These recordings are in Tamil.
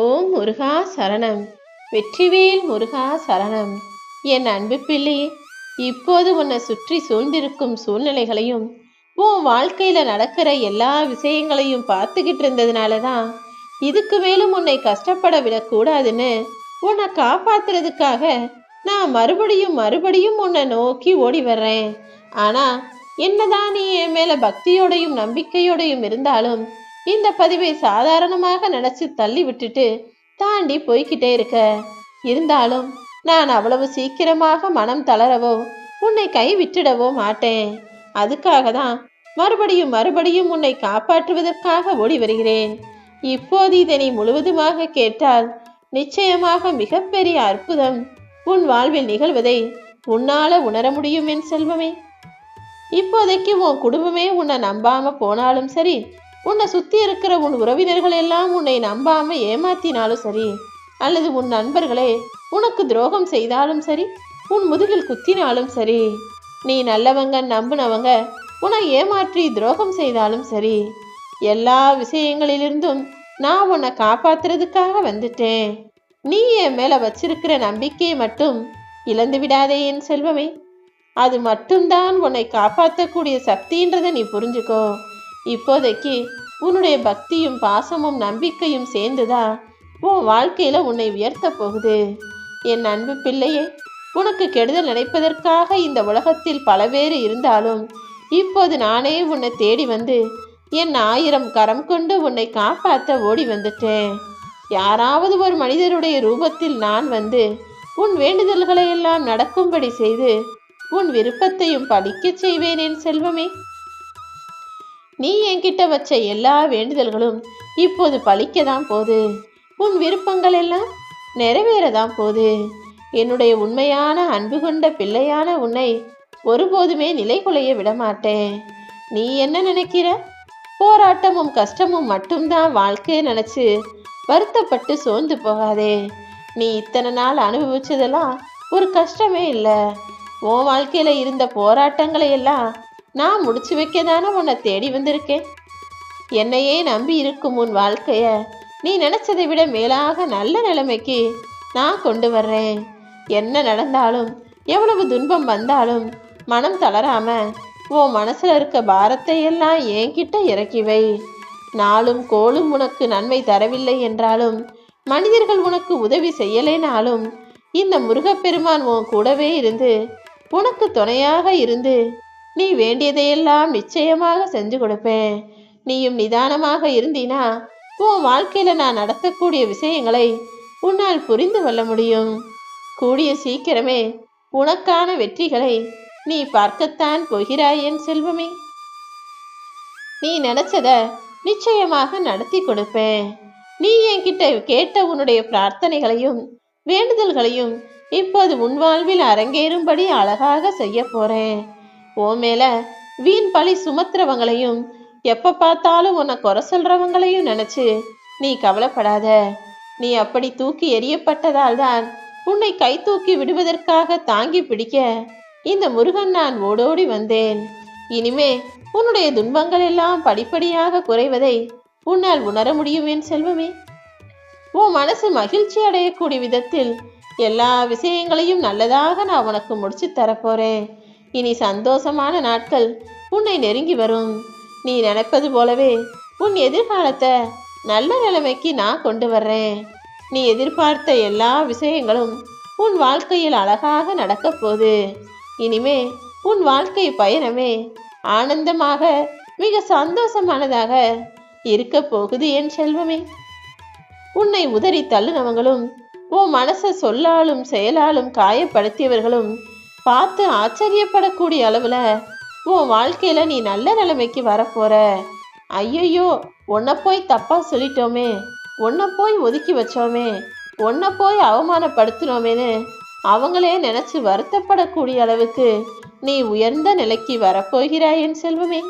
ஓம் முருகா சரணம். வெற்றிவேல் முருகா சரணம். என் அன்பு பிள்ளையே இப்போது உன்னை சுற்றி சூழ்ந்திருக்கும் சூழ்நிலைகளையும் உன் வாழ்க்கையில நடக்கிற எல்லா விஷயங்களையும் பார்த்துக்கிட்டு இருந்ததுனால தான் இதுக்கு மேலும் உன்னை கஷ்டப்பட விடக்கூடாதுன்னு உன்னை காப்பாத்துறதுக்காக நான் மறுபடியும் மறுபடியும் உன்னை நோக்கி ஓடி வர்றேன். ஆனா என்னதான் நீ என் மேல பக்தியோடையும் நம்பிக்கையோடையும் இருந்தாலும் இந்த பதிவை சாதாரணமாக நினைச்சு தள்ளி விட்டுட்டு தாண்டி போய்கிட்டே இருக்க. இருந்தாலும் நான் அவ்வளவு சீக்கிரமாக மனம் தளரவோ உன்னை கை விட்டுடவோ மாட்டேன். அதுக்காக தான் மறுபடியும் மறுபடியும் உன்னை காப்பாற்றுவதற்காக ஓடி வருகிறேன். இப்போது இதை நீ முழுவதுமாக கேட்டால் நிச்சயமாக மிகப்பெரிய அற்புதம் உன் வாழ்வில் நிகழ்வதை உன்னால உணர முடியும் என் செல்வமே. இப்போதைக்கு உன் குடும்பமே உன்னை நம்பாம போனாலும் சரி உன்னை சுத்தி இருக்கிற உன் உறவினர்கள் எல்லாம் உன்னை நம்பாம ஏமாத்தினாலும் சரி அல்லது உன் நண்பர்களே உனக்கு துரோகம் செய்தாலும் சரி உன் முதுகில் குத்தினாலும் சரி நீ நல்லவங்க நம்புனவங்க உன்னை ஏமாற்றி துரோகம் செய்தாலும் சரி எல்லா விஷயங்களிலிருந்தும் நான் உன்னை காப்பாத்துறதுக்காக வந்துட்டேன். நீ என் மேல வச்சிருக்கிற நம்பிக்கையை மட்டும் இழந்து விடாதே என் செல்வமே. அது மட்டும்தான் உன்னை காப்பாற்றக்கூடிய சக்தின்றதை நீ புரிஞ்சுக்கோ. இப்போதைக்கு உன்னுடைய பக்தியும் பாசமும் நம்பிக்கையும் சேர்ந்துதான் உன் வாழ்க்கையில உன்னை உயர்த்த போகுது. என் அன்பு பிள்ளையே உனக்கு கெடுதல் நினைப்பதற்காக இந்த உலகத்தில் பல பேர் இருந்தாலும் இப்போது நானே உன்னை தேடி வந்து என் ஆயிரம் கரம் கொண்டு உன்னை காப்பாற்ற ஓடி வந்துட்டேன். யாராவது ஒரு மனிதருடைய ரூபத்தில் நான் வந்து உன் வேண்டுதல்களை எல்லாம் நடக்கும்படி செய்து உன் விருப்பத்தையும் படிக்கச் செய்வேன் என் செல்வமே. நீ என்கிட்ட வச்ச எல்லா வேண்டுதல்களும் இப்போது பழிக்கதான் போகுது. உன் விருப்பங்கள் எல்லாம் நிறைவேறதான் போகுது. என்னுடைய உண்மையான அன்பு கொண்ட பிள்ளையான உன்னை ஒருபோதுமே நிலை குலைய விடமாட்டேன். நீ என்ன நினைக்கிற? போராட்டமும் கஷ்டமும் மட்டும்தான் வாழ்க்கையை நினைச்சு வருத்தப்பட்டு சோர்ந்து போகாதே. நீ இத்தனை நாள் அனுபவிச்சதெல்லாம் ஒரு கஷ்டமே இல்லை. உன் வாழ்க்கையில இருந்த போராட்டங்களை எல்லாம் நான் முடிச்சு வைக்க தானே உன்னை தேடி வந்திருக்கேன். என்னையே நம்பி இருக்கும் உன் வாழ்க்கைய நீ நினைச்சதை விட மேலாக நல்ல நிலைமைக்கு நான் கொண்டு வர்றேன். என்ன நடந்தாலும் எவ்வளவு துன்பம் வந்தாலும் மனம் தளராம உன் மனசுல இருக்க பாரத்தை எல்லாம் என்கிட்ட இறக்கி வை. நாளும் கோளும் உனக்கு நன்மை தரவில்லை என்றாலும் மனிதர்கள் உனக்கு உதவி செய்யலைனாலும் இந்த முருகப்பெருமான் உன் கூடவே இருந்து உனக்கு துணையாக இருந்து நீ வேண்டியதையெல்லாம் நிச்சயமாக செஞ்சு கொடுப்பேன். நீயும் நிதானமாக இருந்தீனா உன் வாழ்க்கையில நான் நடத்தக்கூடிய விஷயங்களை உன்னால் புரிந்து கொள்ள முடியும். கூடிய சீக்கிரமே உனக்கான வெற்றிகளை நீ பார்க்கத்தான் போகிறாய் என் செல்வமே. நீ நினைச்சத நிச்சயமாக நடத்தி கொடுப்பேன். நீ என்கிட்ட கேட்ட உன்னுடைய பிரார்த்தனைகளையும் வேண்டுதல்களையும் இப்போது உன் வாழ்வில் அரங்கேறும்படி அழகாக செய்ய போறேன். ஓ மேல வீண் பழி சுமத்துறவங்களையும் எப்ப பார்த்தாலும் உன்னை குறை சொல்றவங்களையும் நினைச்சு நீ கவலைப்படாத. நீ அப்படி தூக்கி எரியப்பட்டதால் தான் உன்னை கை தூக்கி விடுவதற்காக தாங்கி பிடிக்க இந்த முருகன் நான் ஓடோடி வந்தேன். இனிமே உன்னுடைய துன்பங்கள் எல்லாம் படிப்படியாக குறைவதை உன்னால் உணர முடியும் என் செல்வமே. உன் மனசு மகிழ்ச்சி அடையக்கூடிய விதத்தில் எல்லா விஷயங்களையும் நல்லதாக நான் உனக்கு முடிச்சு தரப்போறேன் இனி சந்தோஷமான நாட்கள் உன்னை நெருங்கி வரும். நீ நினைப்பது போலவே உன் எதிர்காலத்தை நல்ல நிலைமைக்கு நான் கொண்டு வர்றேன். நீ எதிர்பார்த்த எல்லா விஷயங்களும் உன் வாழ்க்கையில் அழகாக நடக்கப் போகுது. இனிமே உன் வாழ்க்கை பயணமே ஆனந்தமாக மிக சந்தோஷமானதாக இருக்க போகுது என் செல்வமே. உன்னை உதறி தள்ளுனவங்களும் உன் மனசை சொல்லாலும் செயலாலும் காயப்படுத்தியவர்களும் பார்த்து ஆச்சரியப்படக்கூடிய அளவுல உன் வாழ்க்கையில நீ நல்ல நிலைமைக்கு வரப்போற. ஐயையோ உன்னை போய் தப்பா சொல்லிட்டோமே. உன்னை போய் ஒதுக்கி வச்சோமே. உன்னை போய் அவமானப்படுத்தினோமேனு அவங்களே நினைச்சு வருத்தப்படக்கூடிய அளவுக்கு நீ உயர்ந்த நிலைக்கு வரப்போகிறாய் என் செல்வமே.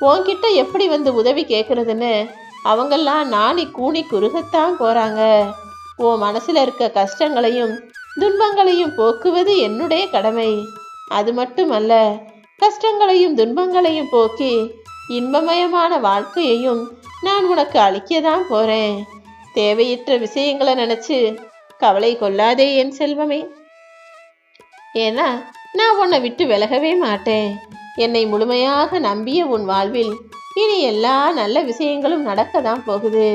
உன்கிட்ட எப்படி வந்து உதவி கேட்கறதுன்னு அவங்கெல்லாம் நாணி கூணி குறுகத்தான் போறாங்க. உன் மனசுல இருக்க கஷ்டங்களையும் துன்பங்களையும் போக்குவது என்னுடைய கடமை. அது மட்டுமல்ல கஷ்டங்களையும் துன்பங்களையும் போக்கி இன்பமயமான வாழ்க்கையையும் நான் உனக்கு அளிக்கதான் போறேன். தேவையற்ற விஷயங்களை நினைச்சு கவலை கொள்ளாதே என் செல்வமே. ஏன்னா நான் உன்னை விட்டு விலகவே மாட்டேன். என்னை முழுமையாக நம்பிய உன் வாழ்வில் இனி எல்லா நல்ல விஷயங்களும் நடக்க தான் போகுது.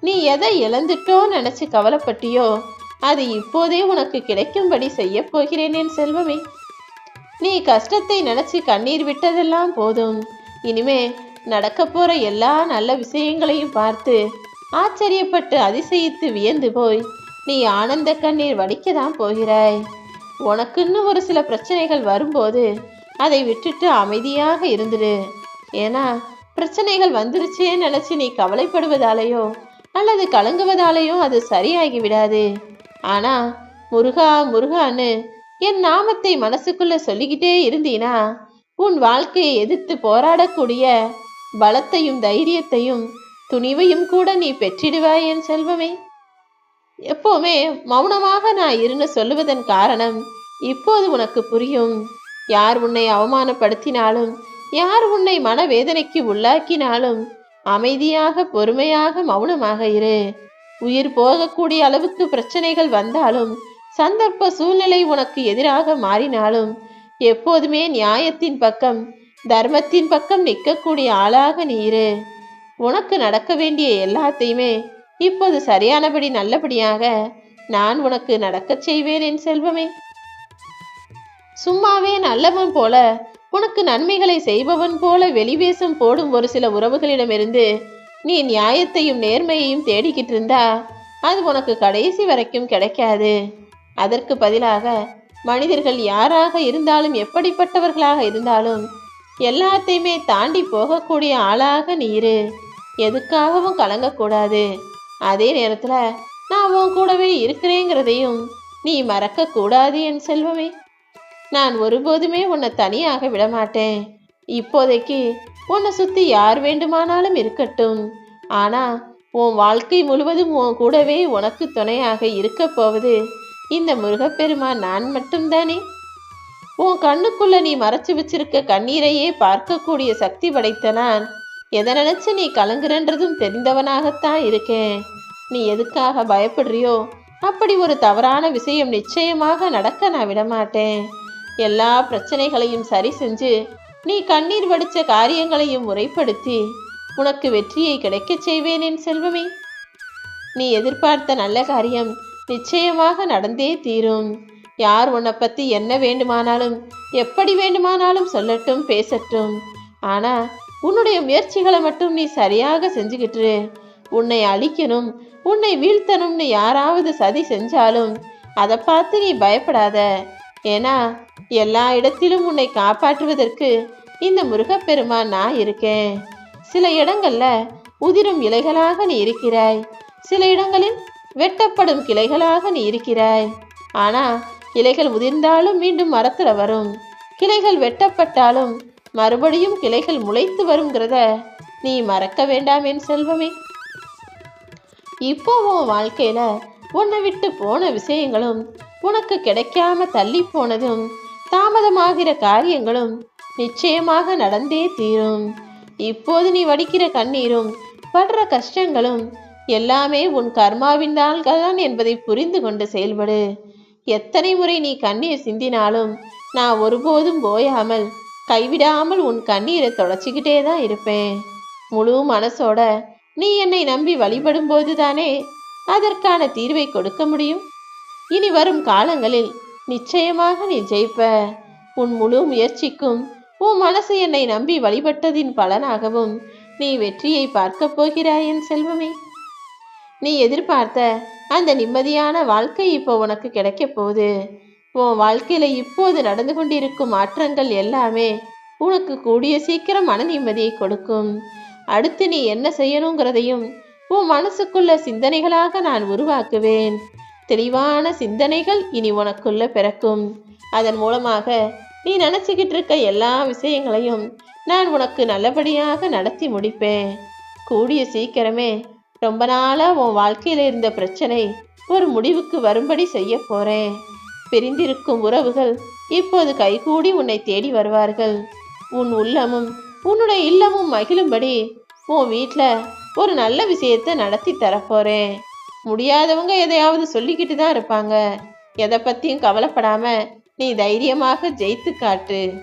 நீ எதை இழந்துட்டோ நினைச்சு கவலைப்பட்டியோ அது இப்போதே உனக்கு கிடைக்கும்படி செய்ய போகிறேன் என் செல்வமே. நீ கஷ்டத்தை நினைச்சு கண்ணீர் விட்டதெல்லாம் போதும். இனிமே நடக்க போற எல்லா நல்ல விஷயங்களையும் பார்த்து ஆச்சரியப்பட்டு அதிசயித்து வியந்து போய் நீ ஆனந்த கண்ணீர் வடிக்கதான் போகிறாய். உனக்குன்னு ஒரு சில பிரச்சனைகள் வரும்போது அதை விட்டுட்டு அமைதியாக இருந்துடு. ஏன்னா பிரச்சனைகள் வந்துருச்சே நினைச்சு நீ கவலைப்படுவதாலேயோ அல்லது கலங்குவதாலேயோ அது சரியாகி விடாது ஆனா முருகா முருகான்னு என் நாமத்தை மனசுக்குள்ள சொல்லிக்கிட்டே இருந்தீனா உன் வாழ்க்கையை எதிர்த்து போராடக்கூடிய பலத்தையும் தைரியத்தையும் துணிவையும் கூட நீ பெற்றிடுவாய் என் செல்வமே. எப்போவுமே மௌனமாக நான் இருன்னு சொல்லுவதன் காரணம் இப்போது உனக்கு புரியும். யார் உன்னை அவமானப்படுத்தினாலும் யார் உன்னை மனவேதனைக்கு உள்ளாக்கினாலும் அமைதியாக பொறுமையாக மௌனமாக இரு. உயிர் போகக்கூடிய அளவுக்கு பிரச்சனைகள் வந்தாலும் சந்தர்ப்ப சூழ்நிலை உனக்கு எதிராக மாறினாலும் எப்போதுமே நியாயத்தின் பக்கம் தர்மத்தின் பக்கம் நிற்கக்கூடிய ஆளாக நீ இரு. உனக்கு நடக்க வேண்டிய எல்லாத்தையுமே இப்போது சரியானபடி நல்லபடியாக நான் உனக்கு நடக்கச் செய்வேன் என் செல்வமே. சும்மாவே நல்லவன் போல உனக்கு நன்மைகளை செய்பவன் போல வெளிவேஷம் போடும் ஒரு சில உறவுகளிடமிருந்து நீ நியாயத்தையும் நேர்மையையும் தேடிக்கிட்டு இருந்தா அது உனக்கு கடைசி வரைக்கும் கிடைக்காது. அதற்கு பதிலாக மனிதர்கள் யாராக இருந்தாலும் எப்படிப்பட்டவர்களாக இருந்தாலும் எல்லாத்தையுமே தாண்டி போகக்கூடிய ஆளாக நீ இரு. எதுக்காகவும் கலங்கக்கூடாது. அதே நேரத்தில் நான் உன் கூடவே இருக்கிறேங்கிறதையும் நீ மறக்க கூடாது என் செல்வமே. நான் ஒருபோதுமே உன்னை தனியாக விடமாட்டேன். இப்போதைக்கு உன்னை சுத்தி யார் வேண்டுமானாலும் இருக்கட்டும். ஆனா உன் வாழ்க்கை முழுவதும் உன் கூடவே உனக்கு துணையாக இருக்க போவது இந்த முருகப்பெருமான் நான் மட்டும்தானே? உன் கண்ணுக்குள்ள நீ மறைச்சு வச்சிருக்க கண்ணீரையே பார்க்கக்கூடிய சக்தி படைத்த நான் எதை நினைச்சு நீ கலங்குறன்றதும் தெரிந்தவனாகத்தான் இருக்கேன். நீ எதுக்காக பயப்படுறியோ அப்படி ஒரு தவறான விஷயம் நிச்சயமாக நடக்க நான் விடமாட்டேன். எல்லா பிரச்சனைகளையும் சரி செஞ்சு நீ கண்ணீர் வடித்த காரியங்களையும் முறைப்படுத்தி உனக்கு வெற்றியை கிடைக்கச் செய்வேன் என் செல்வமே. நீ எதிர்பார்த்த நல்ல காரியம் நிச்சயமாக நடந்தே தீரும். யார் உன்னை பத்தி என்ன வேண்டுமானாலும் எப்படி வேண்டுமானாலும் சொல்லட்டும் பேசட்டும். ஆனா உன்னுடைய முயற்சிகளை மட்டும் நீ சரியாக செஞ்சுக்கிட்டு உன்னை அழிக்கணும் உன்னை வீழ்த்தணும்னு யாராவது சதி செஞ்சாலும் அதை பார்த்து நீ பயப்படாத. ஏன்னா எல்லா இடத்திலும் உன்னை காப்பாற்றுவதற்கு இந்த முருகப்பெருமான் நான் இருக்கேன். சில இடங்கள்ல உதிரும் இலைகளாக நீ இருக்கிறாய். சில இடங்களில் வெட்டப்படும் கிளைகளாக நீ இருக்கிறாய். ஆனா இலைகள் உதிர்ந்தாலும் மீண்டும் மரத்துல வரும். கிளைகள் வெட்டப்பட்டாலும் மறுபடியும் கிளைகள் முளைத்து வருங்கிறத நீ மறக்க வேண்டாம் என் செல்வமே. இப்போ உன் வாழ்க்கையில உன்னை விட்டு போன விஷயங்களும் உனக்கு கிடைக்காம தள்ளி போனதும் தாமதமாகிற காரியங்களும் நிச்சயமாக நடந்தே தீரும். இப்போது நீ வடிக்கிற கண்ணீரும் படுற கஷ்டங்களும் எல்லாமே உன் கர்மாவினால் தான் என்பதை புரிந்து கொண்டு செயல்படு. எத்தனை முறை நீ கண்ணீர் சிந்தினாலும் நான் ஒருபோதும் போயாமல் கைவிடாமல் உன் கண்ணீரை தொடச்சிக்கிட்டே தான் இருப்பேன். முழு மனசோட நீ என்னை நம்பி வழிபடும் போதுதானே அதற்கான தீர்வை கொடுக்க முடியும்? இனி வரும் காலங்களில் நிச்சயமாக நீ ஜெயிப்ப. உன் முழு முயற்சிக்கும் உன் மனசு என்னை நம்பி வழிபட்டதின் பலனாகவும் நீ வெற்றியை பார்க்கப் போகிறாய் என் செல்வமே. நீ எதிர்பார்த்த அந்த நிம்மதியான வாழ்க்கை இப்போ உனக்கு கிடைக்கப் போகுது. உன் வாழ்க்கையில இப்போது நடந்து கொண்டிருக்கும் மாற்றங்கள் எல்லாமே உனக்கு கூடிய சீக்கிரம் மன நிம்மதியை கொடுக்கும். அடுத்து நீ என்ன செய்யணுங்கிறதையும் உன் மனசுக்குள்ள சிந்தனைகளாக நான் உருவாக்குவேன். தெளிவான சிந்தனைகள் இனி உனக்குள்ள பிறக்கும். அதன் மூலமாக நீ நினச்சிக்கிட்டு இருக்க எல்லா விஷயங்களையும் நான் உனக்கு நல்லபடியாக நடத்தி முடிப்பேன். கூடிய சீக்கிரமே ரொம்ப நாளாக உன் வாழ்க்கையில் இருந்த பிரச்சனை ஒரு முடிவுக்கு வரும்படி செய்ய போகிறேன் பிரிந்திருக்கும் உறவுகள் இப்போது கைகூடி உன்னை தேடி வருவார்கள். உன் உள்ளமும் உன்னுடைய இல்லமும் மகிழும்படி உன் வீட்டில் ஒரு நல்ல விஷயத்தை நடத்தி தரப்போகிறேன் முடியாதவங்க எதையாவது சொல்லிக்கிட்டு தான் இருப்பாங்க. எதை பற்றியும் கவலைப்படாம நீ தைரியமாக ஜெயித்து காட்டு.